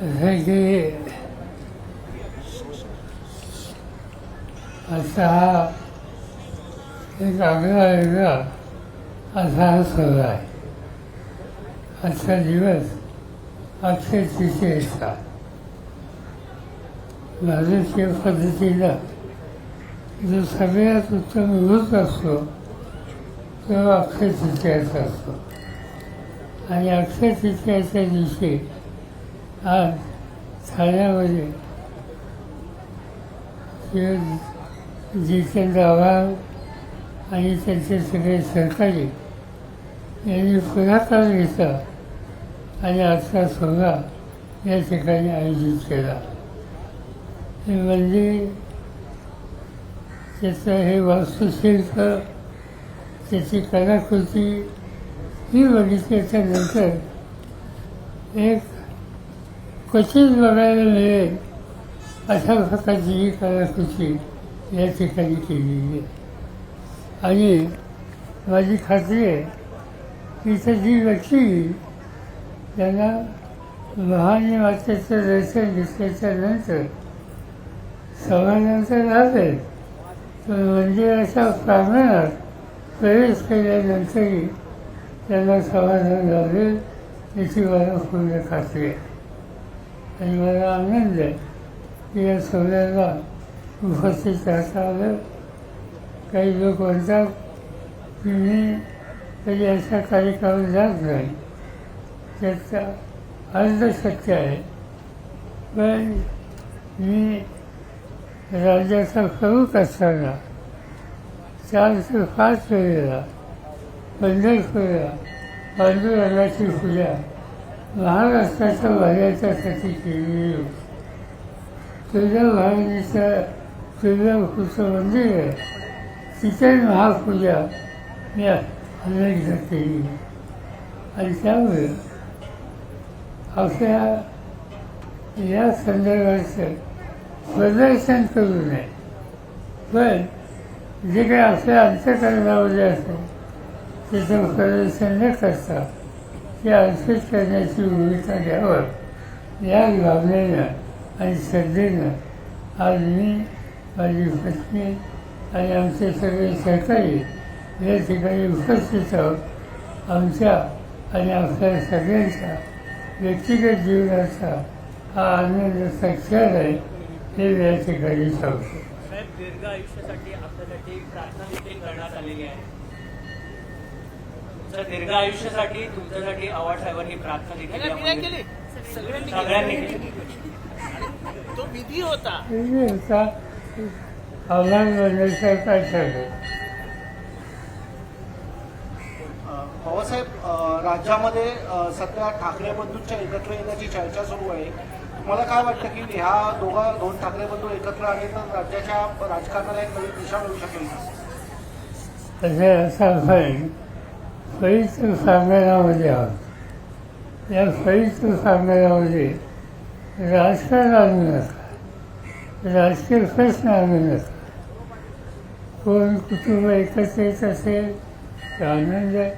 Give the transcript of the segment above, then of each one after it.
असं असा हा एक आगळा वेगळा असा हा सण आहे. आजचा दिवस अक्षय तृतीयेचा भारतीय पद्धतीला जो सगळ्यात उत्तम ऋत असतो तो अक्षय तृतीयाचा असतो. आणि अक्षय तृतीयाच्या दिवशी आज ठाण्यामध्ये जितेंद्र आव्हाड आणि त्यांचे सगळे सरकारी यांनी पुढाकार घेतला आणि आजचा सोहळा या ठिकाणी आयोजित केला. हे मंदिर त्याचं हे वास्तुशिल्प त्याची कलाकृती ही बघितल्याच्या नंतर एक क्वचित बघायला मिळेल? अशा प्रकारची ही कलाकृती या ठिकाणी केलेली आहे. आणि माझी खात्री आहे की इथं जी व्यक्ती त्यांना महानी मातेचं दर्शन घेतल्याच्या नंतर सभानंतर लागेल तर म्हणजे मंदिराच्या प्रांगणात प्रवेश केल्यानंतरही त्यांना समाधान झाले याची मला पूर्ण खात्री आहे. आणि मला आनंद आहे की या सोहळ्याला उपस्थित राहता आलं काही लोक म्हणतात की मी कधी अशा कार्यक्रमात जात नाही. त्याचा अर्ध सत्य आहे. पण मी राज्याचा प्रमुख असताना चार ते पाच वेळेला पंढरपूरला पांडुरंगाची पूजा महाराष्ट्राच्या बाहेरच्यासाठी केलेली होती तुळजा तुळजापूरचं मंदिर आहे. तिथे महापूजा. मी अनेकदा केली. आणि त्यामुळे आपल्या या संदर्भाचं प्रदर्शन करू नये. पण जे काही आपल्या अंतकरणामध्ये असेल त्याचं प्रदर्शन न करता ते अर्पित करण्याची भूमिका घ्यावं या भावनेनं आणि श्रद्धेनं आज मी माझी पत्नी आणि आमचे सगळे सहकारी या ठिकाणी उपस्थित आहोत आमच्या आणि आपल्या सगळ्यांच्या व्यक्तिगत जीवनाचा हा आनंदाचा क्षण आहे हे या ठिकाणी सांगतो दीर्घ आयुष्यासाठी आपल्यासाठी प्रार्थना देखील करण्यात आलेली आहे. तुमच्या दीर्घ आयुष्यासाठी तुमच्यासाठी आव्हाड साहेबांनी प्रार्थना देखील सगळ्यांनी यामध्ये- केली. सगळ्यांनी सगळ्यांनी केली. केली. तो विधी होता. हे बाबासाहेब राज्यामध्ये सध्या ठाकरे बंधूंच्या एकत्र येण्याची चर्चा सुरू आहे. मला काय वाटतं की ह्या दोघा दोन ठाकरे बंधू एकत्र आले तर राज्याच्या राजकारणाला एक नवीन दिशा मिळू शकेल? तसे असा फळीचं संमेलनामध्ये आहोत. या फळीचं संमेलनामध्ये राजकारण आणू नका राजकीय प्रश्न आणू नका कोण कुटुंब एकत्र येत असेल तर आनंद आहे.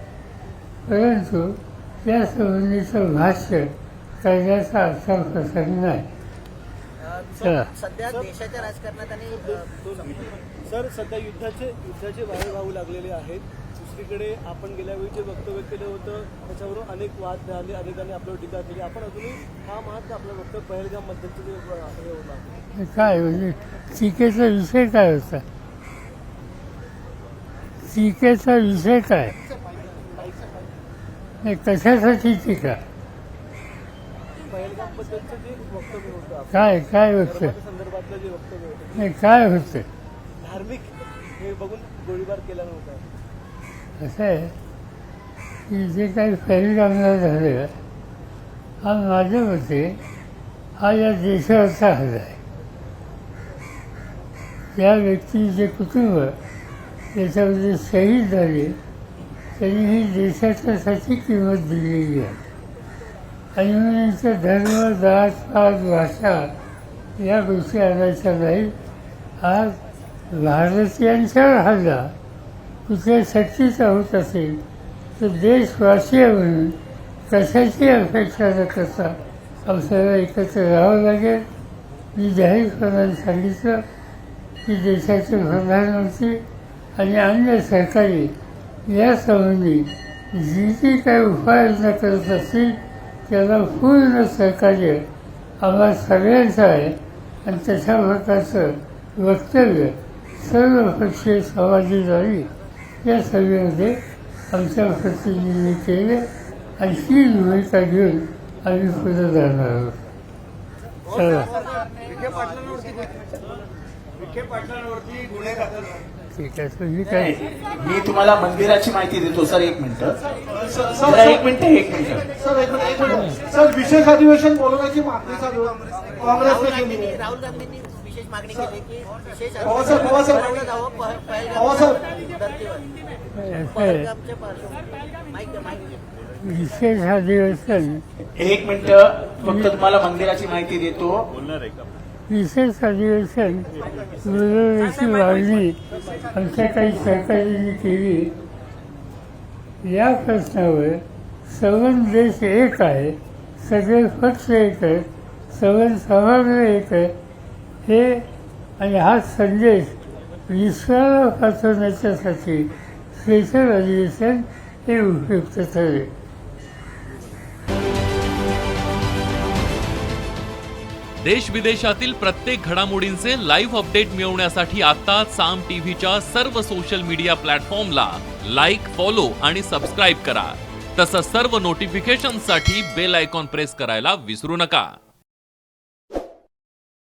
परंतु या संबंधीचं भाष्य करण्याचा असा प्रसंग नाही. सध्या देशाच्या राजकारणात आणि सर सध्या युद्धाचे युद्धाचे वारे वाहू लागलेले आहेत. दुसरीकडे आपण गेल्या वेळी जे वक्तव्य केलं होतं त्याच्यावरून अनेक वाद झाले अनेकांनी आपल्यावर टीका केली. आपण अजूनही हा महाग आपलं वक्तव्य पहलगाम जे अ, हे होतं काय म्हणजे टीकेचा विषय काय होता? टीकेचा विषय काय? नाही कशासाठी टीका? काय काय होतं? धर्माच्या संदर्भातलं जे वक्तव्य होतं. नाही काय होतं? धार्मिक हे बघून गोळीबार केला नव्हता. असं आहे की जे काही पहिलगामला झालं हा माझ्या मते हा या देशावरचा हल्ला आहे. त्या व्यक्तीचे कुटुंब त्याच्यामध्ये शहीद झाले त्यांनी ही देशाच्यासाठी किंमत दिलेली आहे. आणि म्हणून धर्म जात पात भाषा या गोष्टी आणायच्या नाहीत. आज भारतीयांच्यावर हल्ला कुठे शक्तीचा होत असेल तर देशवासीय म्हणून कशाची अपेक्षा न करता आपल्याला एकत्र राहावं लागेल. मी जाहीरपणाने सांगितलं की देशाचे प्रधानमंत्री आणि अन्य सरकारी यासंबंधी जी जी काही उपाययोजना करत असतील त्याला पूर्ण सहकार्य आम्हा सगळ्यांचं आहे. आणि तशा प्रकारचं वक्तव्य सर्व पक्षीय समाजदारी या सभेमध्ये आमच्या प्रतिनिधींनी केले आणि ही भूमिका घेऊन आम्ही पुढे जाणार आहोत. ठीक आहे तुम्ही काय? मी तुम्हाला मंदिराची माहिती देतो सर एक मिनिट. सर सर- जरा एक मिनिट एक मिनिट. सर एक मिनिट एक मिनिट. सर विशेष अधिवेशन बोलवण्याची मागणी चालू काँग्रेसने केली गांधींनी आहे. राहुल गांधींनी मागणी केली की विशेष पवारसाहेब, पवारसाहेब. बोलवलं जावं प- पहलगाम पवारसाहेब. धर्तीवर. असं आहे. पहलगामच्या पार्श्वभूमीवर. माईक माईक विशेष अधिवेशन एक मिनिट फक्त तुम्हाला मंदिराची माहिती देतो. विशेष अधिवेशन बोलवण्याची मागणी आमच्या काही सहकार्यांनी केली. या प्रश्नावर सवन देश एक आहे सगळे पक्ष एक आहेत सवन समाज एक आहे हे आणि हा संदेश विश्वाला पाठवण्याच्यासाठी स्पेशल अधिवेशन हे उपयुक्त ठरेल. देश विदेशातील प्रत्येक घडामोडींचे लाईव्ह अपडेट मिळवण्यासाठी आता साम टीव्हीच्या सर्व सोशल मीडिया प्लॅटफॉर्मला लाईक फॉलो आणि सबस्क्राईब करा. तसंच सर्व नोटिफिकेशनसाठी बेल आयकॉन प्रेस करायला विसरू नका.